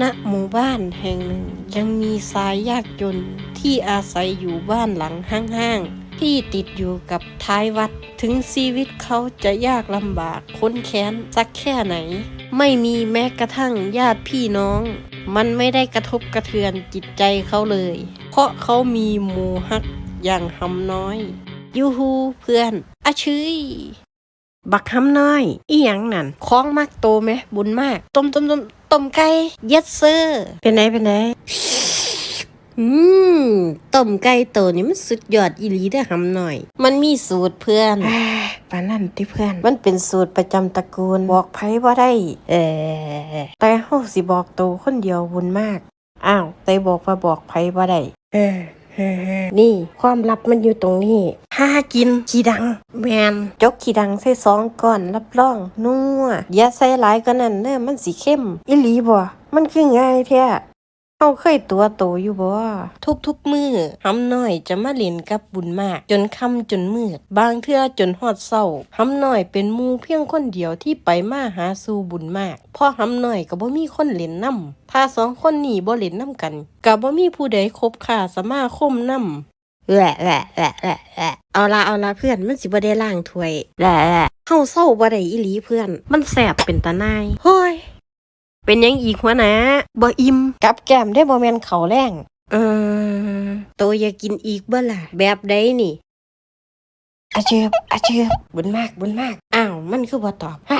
ณหมู่บ้านแห่งหนึ่งยังมีสายยากจนที่อาศัยอยู่บ้านหลังห้างๆ ที่ติดอยู่กับท้ายวัด ถึงชีวิตเขาจะยากลำบากค้นแค้นสักแค่ไหน ไม่มีแม้กระทั่งญาติพี่น้อง มันไม่ได้กระทบกระเทือนจิตใจเขาเลย เพราะเขามีหมูฮักอย่างหำน้อย ยูฮูเพื่อนอาชืย บักคำน้อย อีหยังนั่นคล้องมากโตไหม บุญมาก ต้มต้มต้มต้มไก่เย็ดเซอร์เป็นไงเป็นไงอืมต้มไก่โตนี่มันสุดยอดอีหลีได้อคำหน่อย มันมีสูตรเพื่อน ปานนั่นที่เพื่อน มันเป็นสูตรประจำตระกูล บอกไผว่าได้ เออแต่เฮาสิบอกโตคนเดียวบุญมาก อ้าวแต่บอกว่าบอกไผว่าได้ เออ นี่ความลับมันอยู่ตรงนี้ห้ากินขี้ดัง แมนจกขี้ดังใส่สองก่อนรับรองนัวอย่าใส่หลายก็นั่นเนี่ยมันสีเข้ม อิลีบ่มันคือง่ายแท้าเคยตัวโตอยู่บ่ทุกๆมือหำน้อยจะมาเล่นกับบุญมาก จนค่ำจนมืด บางเทื่อจนฮอดเศร้าหำน้อยเป็นหมู่เพียงคนเดียวที่ไปมาหาสู่บุญมากเพราะหำน้อยก็บ่มีคนเล่นนํถ้าสองคนนี้บ่เล่นนํกันก็บ่มีผู้ใดคบค้าสมาคมนํแหละแหละแหละแหละแหละเอาละเอาละเพื่อนมันสิบ่ได้ล้างถ้วยแหละแหละเฮาเศร้าบ่ได้อีหลีเพื่อน มันแสบเป็นตาหนายเฮ้ย เป็นหยังอีกหัวหนะบ่อิ่มกับแก้มได้บ่แม่นข้าวแรงเออโตอยากกินอีกบ่ล่ะ แบบใดนี่อาเชือบอาเชือบบุญมากบุญมาก อ้าว มันคือบ่ตอบฮ่า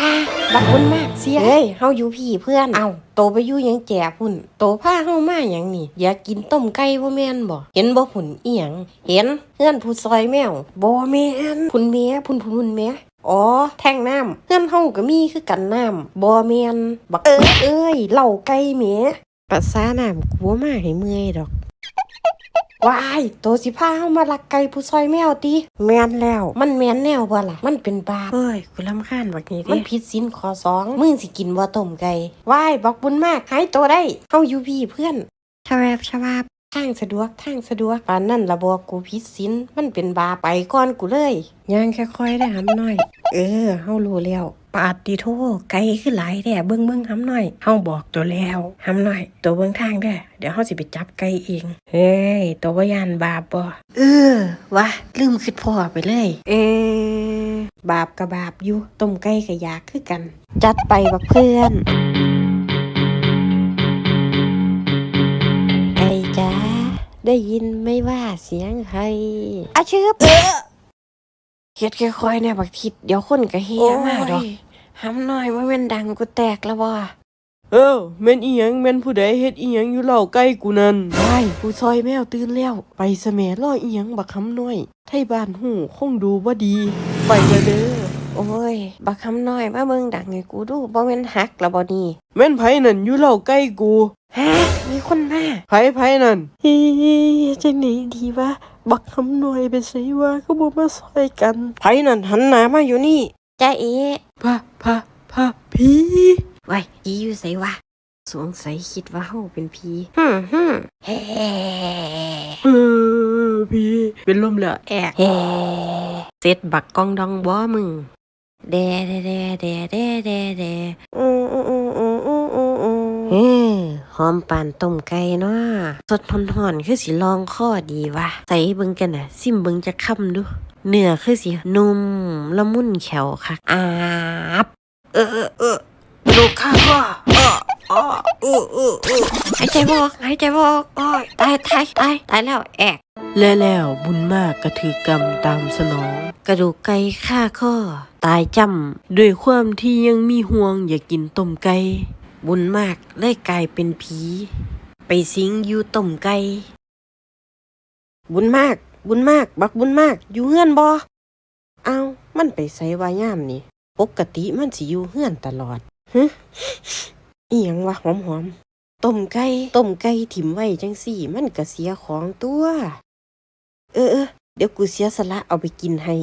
บักบุญมากเสียเฮ้ยเฮาอยู่พี่เพื่อนอ้าวโตไปอยู่หยังแจ๋พุ่น โตพาเฮามาหยังนี่ อยากกินต้มไก่บ่แม่นบ่เห็นบ่พุ่นอีหยังเห็นเฮือนผู้ซอยแมวบ่แม่นพุ่นแม่พุ่นพุ่นพุ่นแม่ อ๋อ แท่งน้ำเฮือนเฮาก็มีคือกันน้ำบ่แม่นบักเอ้ยเอ้ยเหล้าไก่แหม่ภาษาน้ำกูบ่มาให้เมื่อยดอกว้ายโตสิพาเฮามาลักไก่ผู้ซอยแมวติแม่นแล้ว มันแม่นแนวบ่ล่ะ มันเป็นบาปเฮ้ยกูรำคาญบักนี้เด้มันผิดศีลข้อสองมึงสิกินบ่ต้มไก่ว้ายบักบุญมากหายตัวได้เฮาอยู่พี่เพื่อนชะแวบชะวาบ ทางสะดวกทางสะดวกปานนั่นละบ่กูผิดศีลมันเป็นบาปไปก่อนกูเลยย่างค่อยๆได้หำหน่อย เออเฮารู้แล้วปาดดิโทไกลคือหลายแด่เบิ่งเบิ่งหำหน่อยเฮาบอกตัวแล้วหำหน่อย ตัวเบิ่งทางเด้อเดี๋ยวเฮาสิไปจับไก่เองเฮ้ยตัวบ่ยานบาปบ่เออวะลืมคิดพ่อไปเลย เออบาปกับบาปอยู่ต้มไก่ก็อยากคือกัน จัดไปบักเพื่อน ได้ยินไหม่ว่าเสียงใครอาชืบเออเฮ็ดค่อยๆเนี่ยบักทิดเดี๋ยวคนก็เฮียมาดอกหำหน่อยว่าแม่นดังกูแตกแล้วบ่เออแม่นอีหยังแม่นผู้ใดเฮ็ดอีหยังอยู่เหล่าใกล้กูนั่นไปผู้ซอยแมวตื่นแล้ว ไปสะแหมรออีหยังบักคำน้อย ไทบ้านหูคงดูบ่ดี ไปเลยเด้อ โอ้ย บักคำน้อยมาเบิ่งดังให้กูดูบ่แม่นฮักแล้วบ่นี่แม่นไผนั่นอยู่เหล่าใกล้กูฮะมีคนมาไผไผนั่นเฮ้จังไหนดีวะบักคำน้อยไปไสวะก็บ่มาซอยกันไผนั่นหันหน้ามาอยู่นี่จ้าเอ๋พะพะพะผีไว้ผีอยู่ไสวะสงสัยคิดว่าเฮาเป็นผีฮึมฮึมเฮ้เออผีเป็นลมแล้วแอกเฮ้เสร็จบักกองดองบ่มึง เดเดเดเดเดเดเดอืออืออืออืออืออืออือเฮ้หอมปานต้มไก่เนาะสดหอนๆคือสิลองข้อดีวะใส่เบิ่งกันน่ะ ซิมเบิ่งจะคำดู เนื้อคือสินุ่มละมุนแขวคักอาบเออเออเออลูกข้าก็อ้อ อ้ออู้อู้อู้หายใจบออกหายใจบออกโอ้ยตายตายตายตายแล้วแอกและแล้วบุญมากก็ถือกรรมตามสนอง กระดูกไก่ฆ่าข้อ ตายจด้วยความที่ยังมีห่วงอยากกินต้มไก่ำบุญมากเลยกลายเป็นผี ไปสิงอยู่ต้มไก่บุญมาก บุญมาก บักบุญมาก อยู่เฮือนบอเอามันไปใส่วายามนี่ ปกติมันสิอยู่เฮือนตลอดฮึ อีหยังวะหอมหอมๆต้มไก่ต้มไก่ถิ่มไว้จังสี่ มันก็เสียของตัว เออเออเดี๋ยวกูเสียสละเอาไปกินให้